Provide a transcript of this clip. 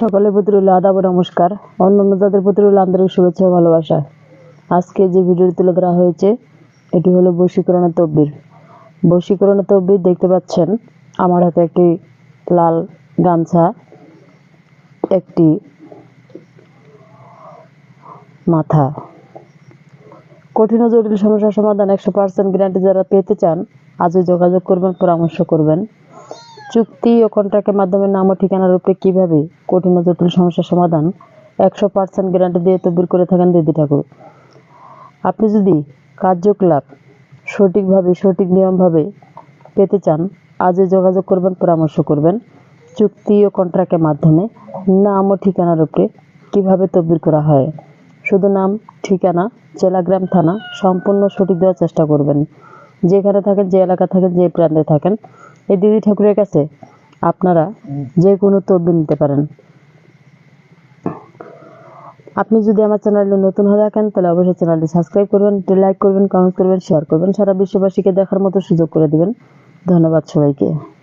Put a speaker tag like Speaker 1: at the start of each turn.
Speaker 1: সকলে প্রতি রইল আদাব নমস্কার। অন্যান্য জাতের প্রতি রইল আন্তরিক শুভেচ্ছা ও ভালোবাসা। আজকে যে ভিডিওটি তুলে ধরা হয়েছে, এটি হলো বশীকরণের তব্বির বশীকরণের তব্বির দেখতে পাচ্ছেন, আমার হাতে একটি লাল গামছা, একটি মাথা। কঠিন ও জটিল সমস্যার সমাধান একশো পার্সেন্ট গ্যারান্টি যারা পেতে চান, আজই যোগাযোগ করবেন, পরামর্শ করবেন। চুক্তি ও কন্ট্রাক্টের মাধ্যমে নাম ও ঠিকানার উপরে কীভাবে কঠিন ও জটিল সমস্যার সমাধান একশো পার্সেন্ট গ্যারান্টি দিয়ে তদবির করে থাকেন দিদি ঠাকুর। আপনি যদি কার্যকলাপ সঠিকভাবে, সঠিক নিয়মভাবে পেতে চান, আজই যোগাযোগ করবেন, পরামর্শ করবেন চুক্তি ও কন্ট্রাক্টের মাধ্যমে নাম ও ঠিকানার উপরে কীভাবে তদবির করা হয়। শুধু নাম, ঠিকানা, জেলাগ্রাম থানা সম্পূর্ণ সঠিক দেওয়ার চেষ্টা করবেন। যেখানে থাকেন, যে এলাকা থাকেন, যে প্রান্তে থাকেন, এই দিদি ঠাকুরের কাছে আপনারা যে কোনো তদবির নিতে পারেন। আপনি যদি আমার চ্যানেলে নতুন হয়ে থাকেন, তাহলে অবশ্যই চ্যানেলটি সাবস্ক্রাইব করবেন লাইক করবেন, কমেন্ট করবেন, শেয়ার করবেন, সারা বিশ্ববাসীকে দেখার মতো সুযোগ করে দিবেন। ধন্যবাদ সবাইকে।